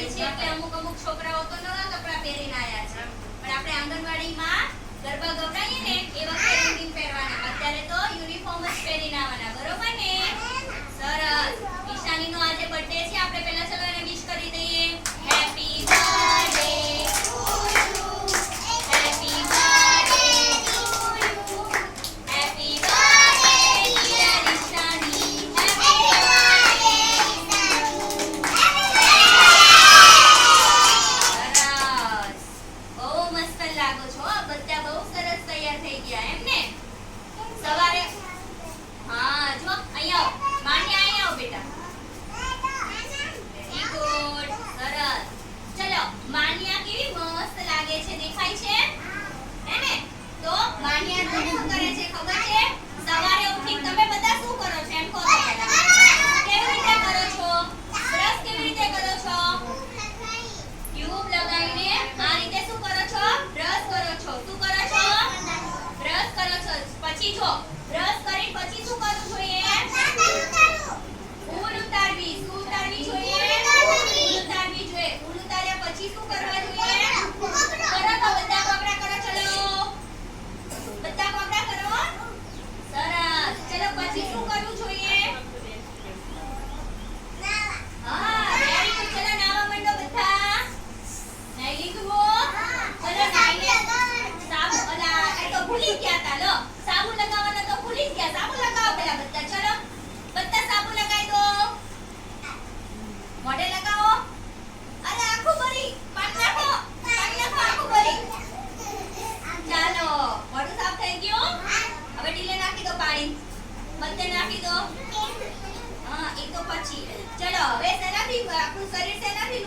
છે એટલે અમુક અમુક છોકરાઓ તો નવા કપડાં પહેરીને આવ્યા છે. પણ આપણે આંગણવાડીમાં ગરબા ગવડાવીએ ને એ વખતે રંગીન પહેરવાના. અત્યારે તો યુનિફોર્મ જ પહેરીને આવવાના. બરોબર ને? સરસ. ઈશાનીનો આજે બર્થડે છે. આપણે પહેલા ચલો એને વિશ કરી દઈએ. હેપી બર્થડે ચાલો મોઢું સાફ થઈ ગયું. હવે ઢીલે નાખી દો પાણી. બધે નાખી દો. હા, એ તો પછી. ચલો, હવે સેનાથી આખું શરીર સેનાથી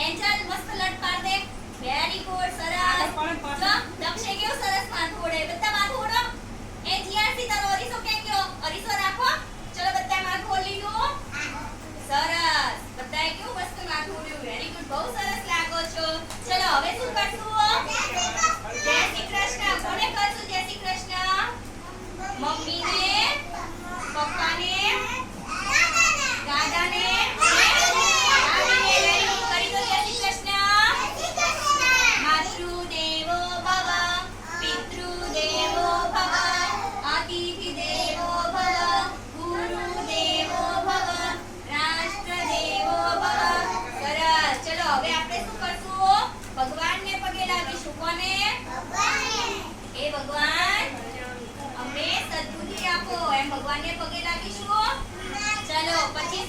એન્જલ મસ્ત લટ પાડ દે વેરી ગુડ સરસ. દક્ષે કેવું સરસ માથું ઓડે બધા માથું ઓડો એ જીયા ભગવાન અમે સદબુદ્ધિ આપો. એમ ભગવાનને પગે લાગીશું. ચલો પછી